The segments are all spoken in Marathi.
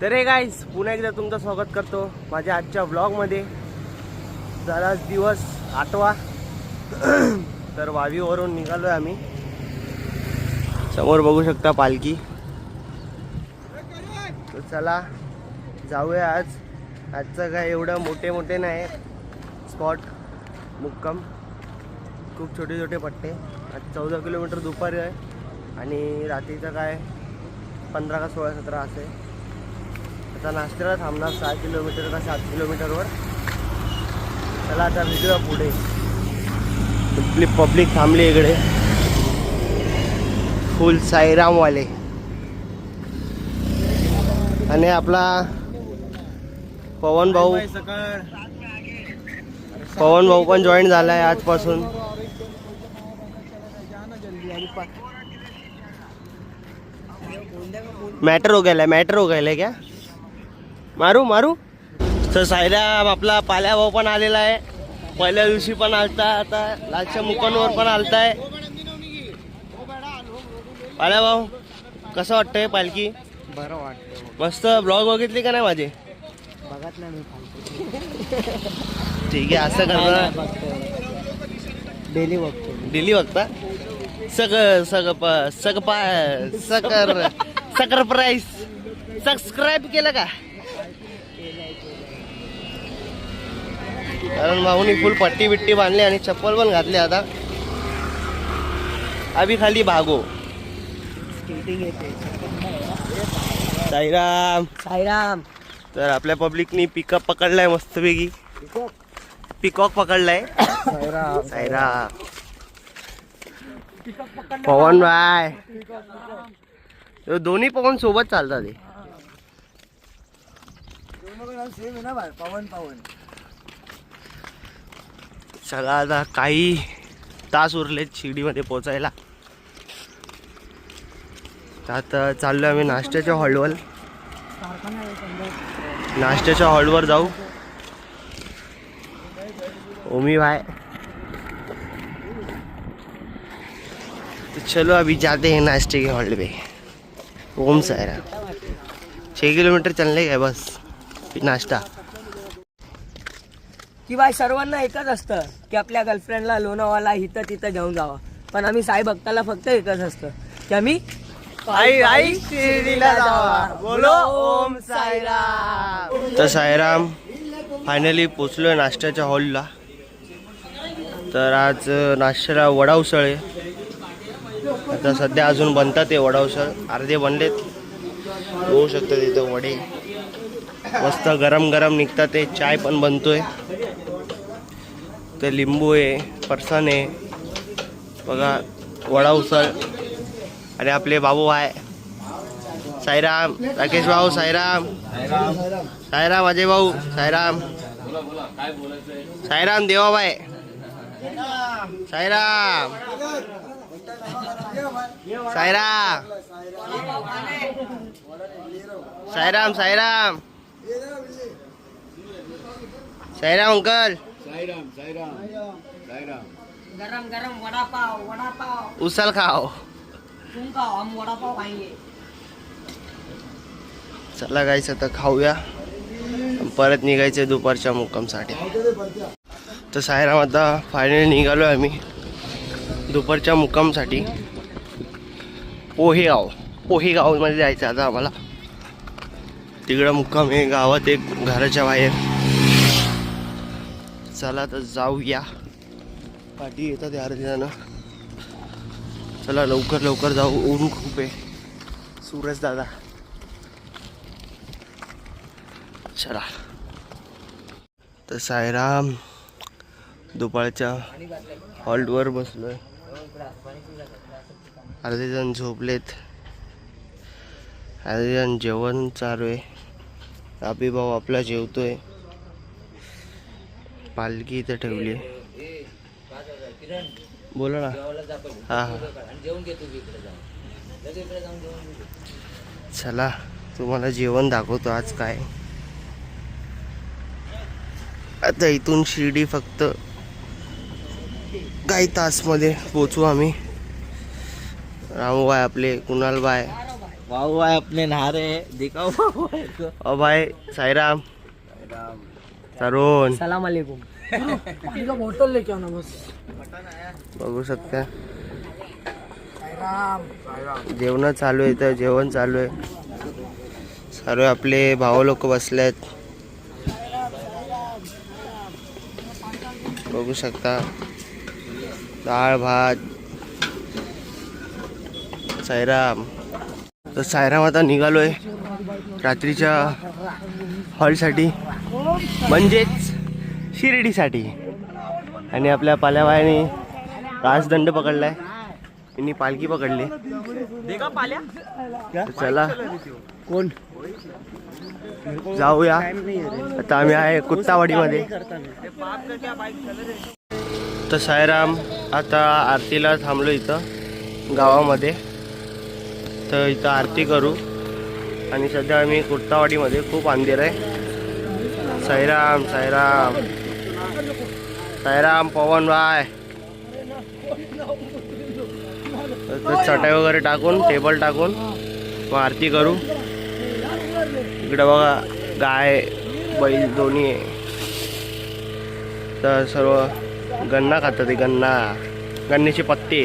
तर हे गाईज पुन्हा एकदा तुमचं स्वागत करतो माझ्या आजच्या ब्लॉगमध्ये जरा दिवस आठवा. तर वावीवरून निघालो आहे आम्ही. समोर बघू शकता पालखी. तर चला जाऊया आज. आजचं काय एवढं मोठे मोठे नाही. स्पॉट मुक्काम. खूप छोटे छोटे पट्टे. आज चौदा किलोमीटर दुपारी आहे. आणि रात्रीचं काय? पंधरा का सोळा सतरा असे आता नाश्त्याला थांबणार सहा किलोमीटर का सात किलोमीटरवर. चला आता भेटूया पुढे. आपली पब्लिक थांबली इकडे. फुल साईरामवाले. आणि आपला पवन भाऊ. पवन भाऊ पण जॉईन झाला आहे आजपासून. मॅटर हो गेलाय मॅटर हो गेलाय क्या? मारू मारू. तर सायराम आपला पाल्या भाऊ पण आलेला आहे. पहिल्या दिवशी पण आलता आता लालच्या मुकांवर पण आलताय पाल्या भाऊ कसं वाटतंय पालखी? बरं वाटतं मस्त ब्लॉग बघितली का नाही माझे? बघत नाही मी ठीक आहे असं करणार डेली बघतो दिली बघता? सग सग प सग पा सकर सकर प्राईस सबस्क्राईब केलं का? कारण भाऊनी फुल पट्टी बिट्टी बांधली आणि चप्पल पण घातली आता. अभि खाली भागो. साईराम. साईराम. तर आपल्या पब्लिकनी पिकअप पकडलाय मस्तपैकी. पिकॉक पकडलाय. साईराम. पवन बाय तो दोन्ही पवन सोबत चालतात सेम आहे ना भाई पवन पवन. चला आता काही तास उरलेत शिर्डीमध्ये पोचायला. तर आता चाललो आम्ही नाश्त्याच्या हॉलवर. नाश्त्याच्या हॉलवर जाऊ. ओमी भाई. तो चलो अभी जाते हैं नाश्ते के हॉल पे. ओम सायरा छः किलोमीटर चलने का है बस. नाश्ता. की बाय सर्वांना एकच असतं की आपल्या गर्लफ्रेंडला लोणावाला इथं तिथं घेऊन जावं. पण आम्ही साई भक्ताला फक्त एकच असतं. की आम्ही आई आई शिर्डीला जावा. बोलो ओम साईराम. तर साईराम फायनली पोचलोय नाश्त्याच्या हॉलला तर आज नाश्त्याला वडा उसळ आहे. आता सध्या अजून बनतात ते वडा उसळ अर्धे बनलेत. होऊ शकतं तिथं वडे. मस्त गरम गरम निघतात ते. चाय पण बनतोय. ते लिंबू आहे फरसाण आहे. बघा वडा उसळ. आणि आपले बाबू आहे. साईराम राकेश भाऊ साईराम. साईराम अजय भाऊ साईराम. साईराम देवाबाई. साईराम. साईराम. साईराम साईराम. साईराम अंकल. गरम गरम वडापाव वडापाव. उसल खाओ. तुम खाओ हम वडापाव खाएंगे चला गायचं आता खाऊया. परत निघायचं दुपारच्या मुक्कामसाठी. तर सायराम आता फायनली निघालो आम्ही. दुपारच्या मुक्कामसाठी. पोहेगाव. पोहेगावमध्ये जायचं आता आम्हाला. तिकडं मुक्काम आहे गावात एक घराच्या बाहेर. चला तर जाऊया. पाठी येतात अर्धी जणं चला लवकर लवकर जाऊ. ऊन खूप आहे. सूरज दादा. चला. तर सायराम दुपारच्या हॉल्टवर बसलोय. अर्धे जण झोपलेत. आर्यन जेवण चालू आहे. राबी भाऊ आपला जेवतोय. पालखी इथे ठेवली बोला ना. हा हा. चला तुम्हाला जेवण दाखवतो आज काय. आता इथून शिर्डी फक्त काही तासमध्ये पोचू आम्ही. रामबाय आपले कुणालबाय बाबू भाई अपने नहा रहे हैं दिखाओ को? ओ भाई साईराम. तरुण. सलाम अलैकुम. पानी का बोतल लेके आना बस. बघू शकता. जेवण चालू आहे इथं जेवण चालू आहे. सर्व आपले भाऊ लोक बसले आहेत. बघू शकता. डाळ भात. सायराम तर सायराम आता निघालोय रात्रीच्या हॉलसाठी. म्हणजेच शिर्डीसाठी. आणि आपल्या पाल्याबायाने राजदंड पकडलाय. यांनी पालखी पकडली. चला कोण? जाऊया. आता आम्ही आहे कुत्तावाडीमध्ये. तर सायराम आता आरतीला थांबलो इथं गावामध्ये. तर इथं आरती करू. आणि सध्या आम्ही कुर्तावाडीमध्ये खूप अंधेर आहे. साईराम साईराम. साईराम पवन बाय चटाई वगैरे टाकून टेबल टाकून मग आरती करू. इकडं बघा गाय बैल दोन्ही आहे. तर सर्व गन्ना खातात ते गन्ना. गन्न्याचे पत्ते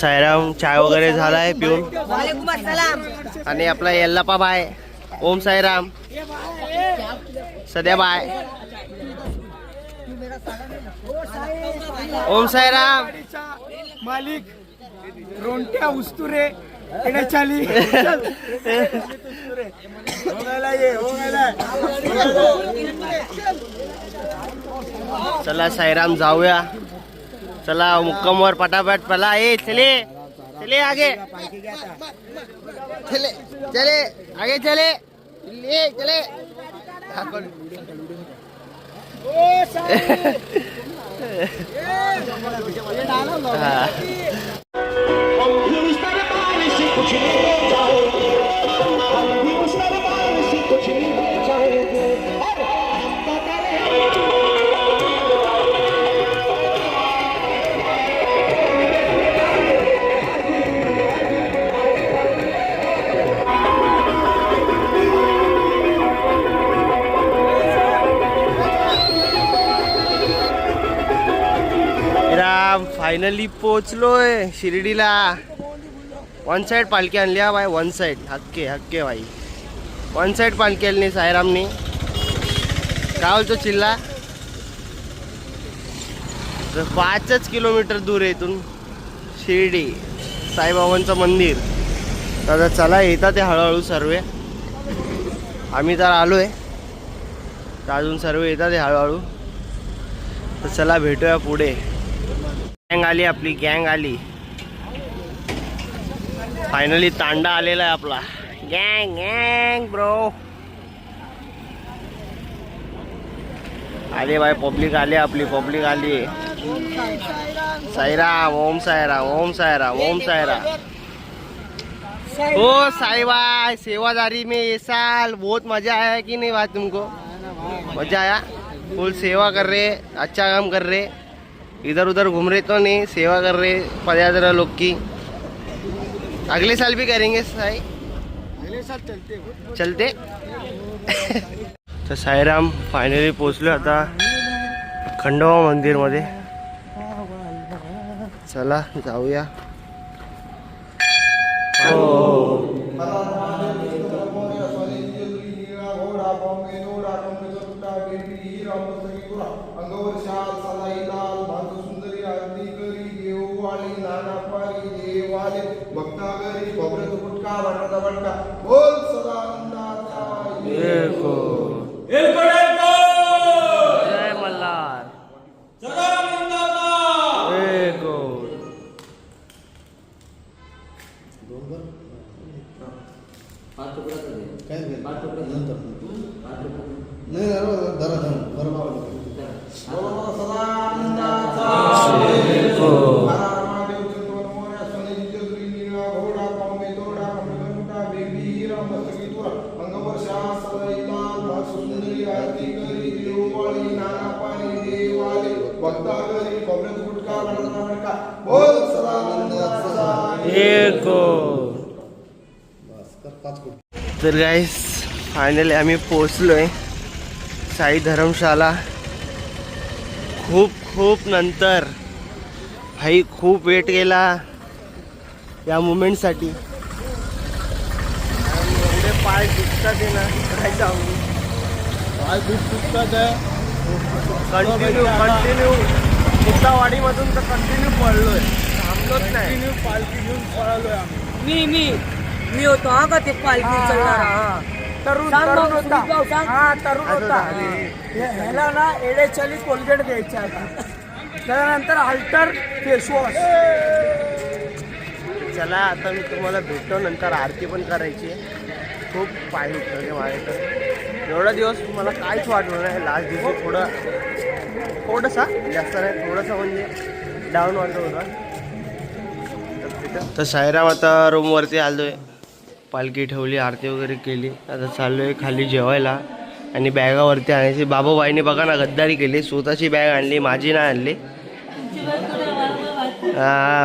सायराम चाय वगैरे झालाय पिऊन. वालेकुम अस्सलाम. आणि आपला येल्लापा बाय. ओम साईराम सध्या बाय. ओम साईराम मालिक रोंट्या उस्तुरे येण्याचाली चला. साईराम जाऊया. चला मुक्कमवर पटापट पला। ए चले चले आगे। चले चले आगे चले। ले चले। हा. राम फायनली पोचलोय शिर्डीला. वन साइड पालखी आणली हा बाय वन साइड हक्के हक्के बाई. वन साइड पालखी आणली साईरामनी काय चिल्ला? तर पाचच किलोमीटर दूर आहे इथून शिर्डी. साईबाबांचं मंदिर. तर चला येतात ते हळूहळू सर्व. आम्ही तर आलो आहे तर अजून सर्व येतात ते हळूहळू. तर चला भेटूया पुढे. गँग आली आपली, गँग आली. फायनली तांडा आलेला आहे आपला. गँग गँग ब्रो आले बाय पब्लिक आली आपली पब्लिक आली. साईराम, ओम साईराम ओम साईराम ओम साईराम. ओ साई भाई सेवादारी में, ये साल. बहुत मज़ा आया कि नहीं बात तुमको? मज़ा आया? फुल सेवा कर रहे अच्छा काम कर रहे इधर उधर घूम रहे तो नहीं सेवा कर रहे पदयात्रा लोग की। अगले साल भी करेंगे साई। अगले साल चलते चलते। तर साईराम फायनली पोचलो आता खंडोबा मंदिरमध्ये चला जाऊया। देवाले वक्तागरी भवरत तो गुटका वटत तो वटका बोल सदानंदाता एको एको एको जय मल्हार सदानंदाता एको नहीं नहीं नहीं नहीं नहीं नहीं नहीं नहीं नहीं नहीं नहीं नहीं नहीं नहीं न तर गाईस फायनली आम्ही पोचलोय साई धर्मशाला. खूप खूप नंतर. भाई खूप वेट केला. या मुमेंटसाठी एवढे पाय दुखतात आहे ना काय सांगू? पाय खूप दुखतात आहे. कंटिन्यू कंटिन्यू मुद्दावाडीमधून तर कंटिन्यू पडलोय थांबलोच नाही. कंटिन्यू पालखी घेऊन पळालोय आम्ही. मी मी. मी होतो हा का ते पालखी चढणारा? तरुण सांग तरुण भाऊ, होता. सुमित भाऊ, सांग. हा तरुण असं होता. झाले. हे- ह्याला ना एडेचाली कोलगेट द्यायची आता. त्यानंतर अल्टर फेसवॉश. चला आता मी तुम्हाला भेटतो नंतर आरती पण करायची आहे. खूप पाय माझे तर एवढा दिवस मला काहीच वाटलं नाही. लास्ट दिवशी थोडं थोडंसा जास्त नाही थोडंसं म्हणजे डाऊन वाटत होता. तर सायराम आता रूमवरती आलो आहे पालखी ठेवली आरती वगैरे केली. आता चाललो आहे खाली जेवायला आणि बॅगावरती आणायची. बाबाबाईने बघा ना गद्दारी केली. स्वतःची बॅग आणली माझी नाही आणली.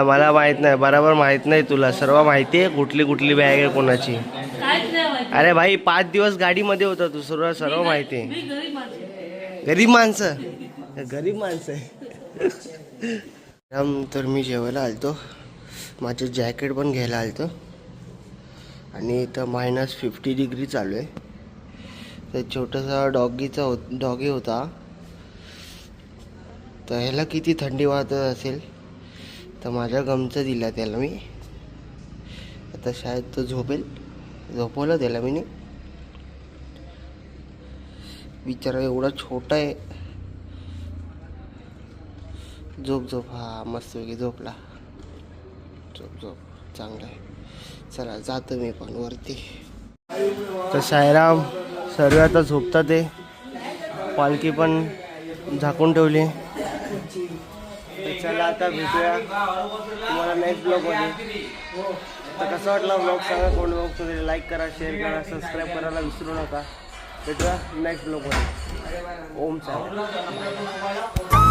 मला माहीत नाही. बरोबर माहीत नाही तुला. सर्व माहिती आहे कुठली कुठली बॅग आहे कोणाची. अरे भाई पाच दिवस गाडीमध्ये होता तू. सर्व सर्व माहिती आहे. गरीब माणसं. गरीब माणसं आहे. तर मी जेवायला आलतो. माझं जॅकेट पण घ्यायला आलतो. आणि इथं मायनस फिफ्टी डिग्री चालू आहे. तर छोटासा डॉगीचा हो डॉगी होता. तर ह्याला किती थंडी वाहत असेल? तर माझ्या गमचं दिला त्याला मी. आता शाळेत तो झोपेल. झोपवलं त्याला मी बिचारा एवढा छोटा आहे. झोप झोप. हा मस्तपैकी झोपला. झोप झोप. चांगला आहे. चला जातो मी पण वरती. तर सायराम सर्व आता झोपतात आहे पालखी पण झाकून ठेवली. चला आता भेटूया तुम्हाला नेक्स्ट ब्लॉगमध्ये तर कसं वाटला ब्लॉग सांगा कोण ब्लॉग तुम्ही लाईक करा शेअर करा सबस्क्राईब करायला विसरू नका. भेटूया नेक्स्ट ब्लॉगमध्ये ओम साहेब